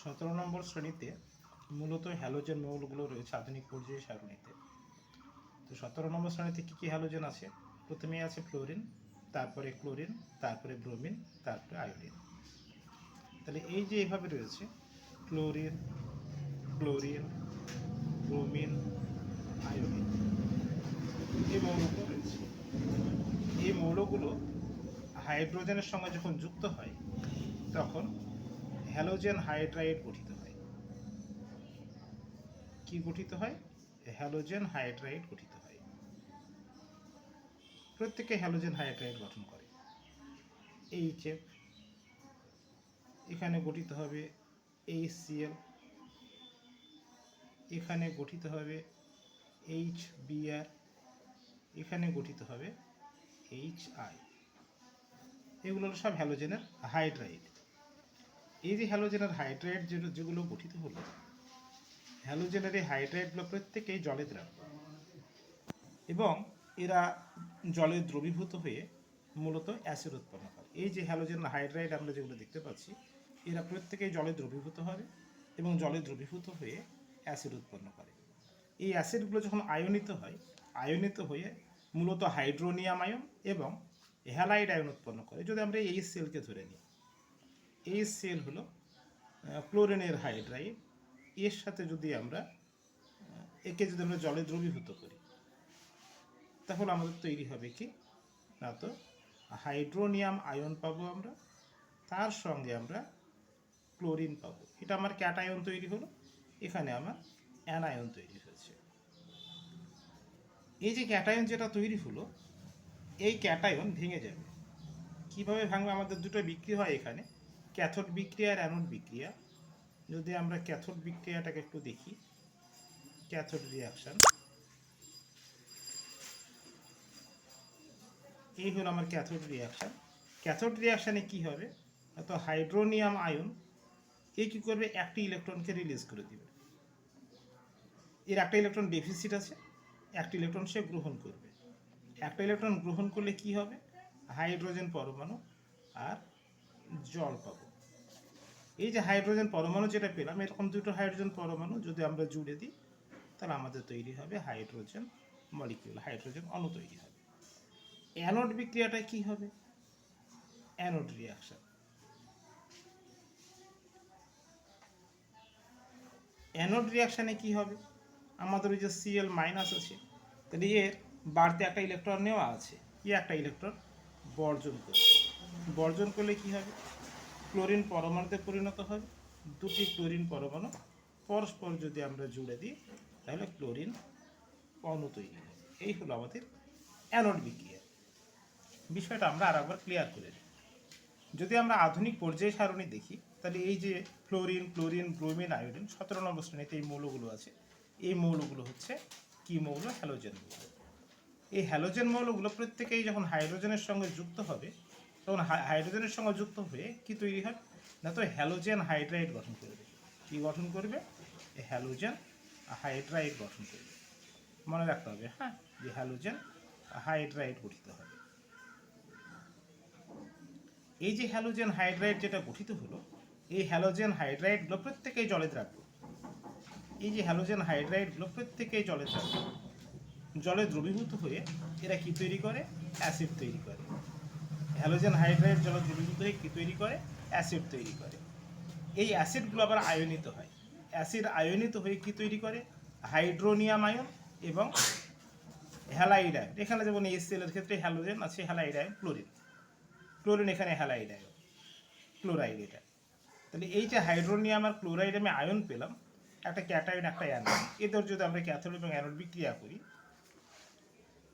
সতেরো নম্বর শ্রেণীতে মূলত হ্যালোজেন মৌলগুলো রয়েছে আধুনিক পর্যায়ে সারণীতে। তো সতেরো নম্বর শ্রেণীতে কী কী হ্যালোজেন আছে? প্রথমেই আছে ফ্লোরিন, তারপরে ক্লোরিন, তারপরে ব্রোমিন, তারপরে আয়োডিন। তাহলে এই যে এইভাবে রয়েছে, ক্লোরিন ক্লোরিন, ব্রোমিন, আয়োডিন, এই মৌলগুলো রয়েছে। এই মৌলগুলো হাইড্রোজেনের সঙ্গে যখন যুক্ত হয়, তখন হ্যালোজেন হাইড্রাইড গঠিত হয়। কি গঠিত হয়? হ্যালোজেন হাইড্রাইড গঠিত হয়। প্রত্যেকে হ্যালোজেন হাইড্রাইড গঠন করে। এইচ এফ এখানে গঠিত হবে এইচ সিএল এখানে গঠিত হবে এইচ বিআর এখানে গঠিত হবে এইচ আই এগুলো সব হ্যালোজেনের হাইড্রাইড। এই যে হ্যালোজেনের হাইড্রাইড যেগুলো- যেগুলো গঠিত হলো হ্যালোজেনের এই হাইড্রাইডগুলো প্রত্যেকেই জলে দ্রাব্য এবং এরা জলে দ্রবীভূত হয়ে মূলত অ্যাসিড উৎপন্ন করে। এই যে হ্যালোজেন হাইড্রাইড আমরা যেগুলো দেখতে পাচ্ছি, এরা প্রত্যেকেই জলে দ্রবীভূত হবে এবং জলে দ্রবীভূত হয়ে অ্যাসিড উৎপন্ন করে। এই অ্যাসিডগুলো যখন আয়নিত হয়, আয়নিত হয়ে মূলত হাইড্রোনিয়াম আয়ন এবং হ্যালাইড আয়ন উৎপন্ন করে। যদি আমরা এই সেলকে ধরে নিই এই সেল হলো ক্লোরিনের হাইড্রাইড এর সাথে যদি আমরা একে যদি আমরা জলে দ্রবীভূত করি, তাহলে আমাদের তৈরি হবে কি? না তো, হাইড্রোনিয়াম আয়ন পাবো আমরা, তার সঙ্গে আমরা ক্লোরিন পাবো। এটা আমার ক্যাটায়ন তৈরি হলো, এখানে আমার অ্যানায়ন তৈরি হয়েছে। এই যে ক্যাটায়ন যেটা তৈরি হলো, এই ক্যাটায়ন ভেঙে যাবে। কীভাবে ভাঙবে? আমাদের দুটো বিক্রি হয় এখানে। ক্যাথোড বিক্রিয়া আর অ্যানোড বিক্রিয়া। যদি আমরা ক্যাথোড বিক্রিয়াটাকে একটু দেখি, ক্যাথোড রিয়াকশন এই হলো আমার ক্যাথোড রিয়াকশন ক্যাথোড রিয়াকশানে কি হবে? তো হাইড্রোনিয়াম আয়ন, এ কী করবে? একটি ইলেকট্রনকে রিলিজ করে দিবে। এর একটা ইলেকট্রন ডেফিসিট আছে, একটা ইলেকট্রন সে গ্রহণ করবে। একটা ইলেকট্রন গ্রহণ করলে কি হবে? হাইড্রোজেন পরমাণু আর জল পাবো। এই যে হাইড্রোজেন পরমাণু যেটা পেলাম, এরকম দুটো হাইড্রোজেন পরমাণু যদি আমরা জুড়ে দিই, তাহলে আমাদের তৈরি হবে হাইড্রোজেন মলিকিউল হাইড্রোজেন অণু তৈরি হবে। অ্যানোড বিক্রিয়াটা কি হবে? অ্যানোড রিয়াকশন অ্যানোড রিয়াকশানে কি হবে? আমাদের ওই যে সিএল মাইনাস আছে, তাহলে এর বাড়তে একটা ইলেকট্রন নেওয়া আছে কি একটা ইলেকট্রন বর্জন করবে। বর্জন করলে কি হবে? ক্লোরিন পরমাণুতে পরিণত হবে দুটি ক্লোরিন পরমাণু পরস্পর যদি আমরা জুড়ে দিই, তাহলে ক্লোরিন অণু তৈরি হবে এই হলো আমাদের অ্যানোড বিক্রিয়া। বিষয়টা আমরা আর একবার ক্লিয়ার করে দিই যদি আমরা আধুনিক পর্যায় সারণী দেখি, তাহলে এই যে ফ্লোরিন ক্লোরিন, ব্রোমিন, আয়োডিন, সতেরো নম্বর শ্রেণীতে এই মৌলগুলো আছে। এই মৌলগুলো হচ্ছে কি মৌল? হ্যালোজেন মৌল। এই হ্যালোজেন মৌলগুলো প্রত্যেকেই যখন হাইড্রোজেনের সঙ্গে যুক্ত হবে তখন হাই- হাইড্রোজেনের সঙ্গে যুক্ত হয়ে কি তৈরি হয়? না তো হ্যালোজেন হাইড্রাইড গঠন করবে কি গঠন করবে? হ্যালোজেন হাইড্রাইড গঠন করবে। মনে রাখতে হবে হ্যাঁ? যে হ্যালোজেন হাইড্রাইড গঠিত হবে। এই যে হ্যালোজেন হাইড্রাইড যেটা গঠিত হলো, এই হ্যালোজেন হাইড্রাইডগুলো প্রত্যেকেই জলে দ্রাব্য। এই যে হ্যালোজেন হাইড্রাইডগুলো প্রত্যেকেই জলে দ্রাব্য। জলে দ্রবীভূত হয়ে এরা কি তৈরি করে? অ্যাসিড তৈরি করে। হ্যালোজেন হাইড্রাইড জলে দ্রবীভূত হয়ে কি তৈরি করে অ্যাসিড তৈরি করে। এই অ্যাসিডগুলো আবার আয়নিত হয়। অ্যাসিড আয়নিত হয়ে কি তৈরি করে? হাইড্রোনিয়াম আয়ন এবং হ্যালাইড আয়ন এখানে যেমন এসএল এর ক্ষেত্রে হ্যালোজেন আছে হ্যালাইড আয়ন ক্লোরিন ক্লোরিন এখানে হ্যালাইড আয়ন ক্লোরাইড এটা। তাহলে এই যে হাইড্রোনিয়াম আর ক্লোরাইড আমি আয়ন পেলাম, একটা ক্যাটায়ন একটা অ্যানোড এদের যদি আমরা ক্যাথোড এবং অ্যানোড বিক্রিয়া করি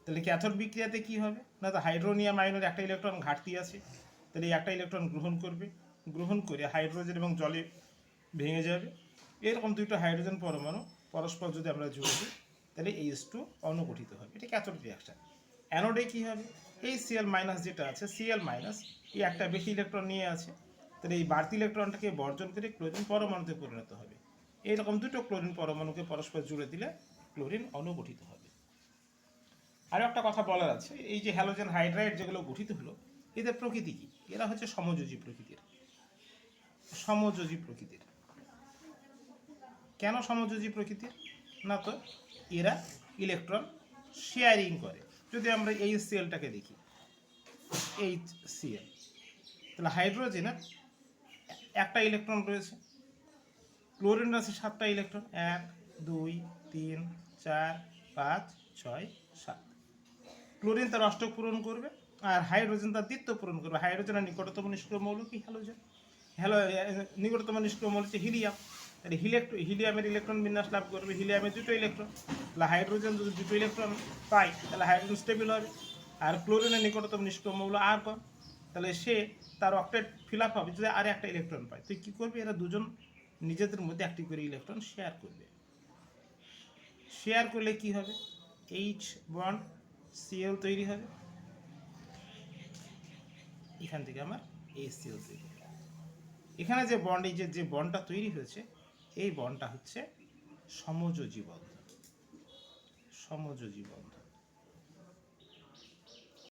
তাহলে ক্যাথোড বিক্রিয়াতে কি হবে? না তো হাইড্রোনিয়াম আয়নের একটা ইলেকট্রন ঘাটতি আছে, তাহলে একটা ইলেকট্রন গ্রহণ করবে। গ্রহণ করে হাইড্রোজেন এবং জলে ভেঙে যাবে। এরকম দুটো হাইড্রোজেন পরমাণু পরস্পর যদি আমরা জুড়ে দিই তাহলে এইচ টু অনুগঠিত হবে। এটা ক্যাথোড রিয়াকশন অ্যানোডে কী হবে? এই সিএল মাইনাস যেটা আছে সিএল মাইনাস এই একটা বেশি ইলেকট্রন নিয়ে আছে, তাহলে এই বাড়তি ইলেকট্রনটাকে বর্জন করে ক্লোরিন পরমাণুতে পরিণত হবে। এইরকম দুটো ক্লোরিন পরমাণুকে পরস্পর জুড়ে দিলে ক্লোরিন অনুগঠিত হবে। আরও একটা কথা বলার আছে, এই যে হ্যালোজেন হাইড্রাইড যেগুলো গঠিত হলো, এদের প্রকৃতি কী? এরা হচ্ছে সমযোজী প্রকৃতির। সমযোজী প্রকৃতির। কেন সমযোজী প্রকৃতির? না তো এরা ইলেকট্রন শেয়ারিং করে। যদি আমরা এই সিএলটাকে দেখি এইচ সিএল তাহলে হাইড্রোজেনের একটা ইলেকট্রন রয়েছে। ক্লোরিন আছে সাতটা ইলেকট্রন এক, দুই, তিন, চার, পাঁচ, ছয়, সাত। ক্লোরিন তার অষ্টক পূরণ করবে আর হাইড্রোজেন তার দ্বিতীয় পূরণ করবে। হাইড্রোজেনের নিকটতম নিষ্ক্রিয় মৌল কি? হ্যালোজেন হ্যালো নিকটতম নিষ্ক্রিয় মৌল হচ্ছে হিলিয়াম তাহলে হিলেক্ট্র হিলিয়ামের ইলেকট্রন বিন্যাস লাভ করবে। হিলিয়ামের দুটো ইলেকট্রন তাহলে হাইড্রোজেন যদি দুটো ইলেকট্রন পায়, তাহলে হাইড্রোজেন স্টেবল হবে। আর ক্লোরিনের নিকটতম নিষ্ক্রিয় মৌল আর কম তাহলে সে তার অক্টেট ফিল আপ হবে যদি আর একটা ইলেকট্রন পায়। তুই কী করবি? এরা দুজন নিজেদের মধ্যে একটি করে ইলেকট্রন শেয়ার করবে। শেয়ার করলে কি হবে? এইচ বন্ড সিএল তৈরি হবে এখান থেকে আমার এই সিএল তৈরি হবে এখানে যে বন্ড এই যে বন্ডটা তৈরি হয়েছে, এই বন্ডটা হচ্ছে সমযোজী বন্ধ সমযোজী বন্ধন।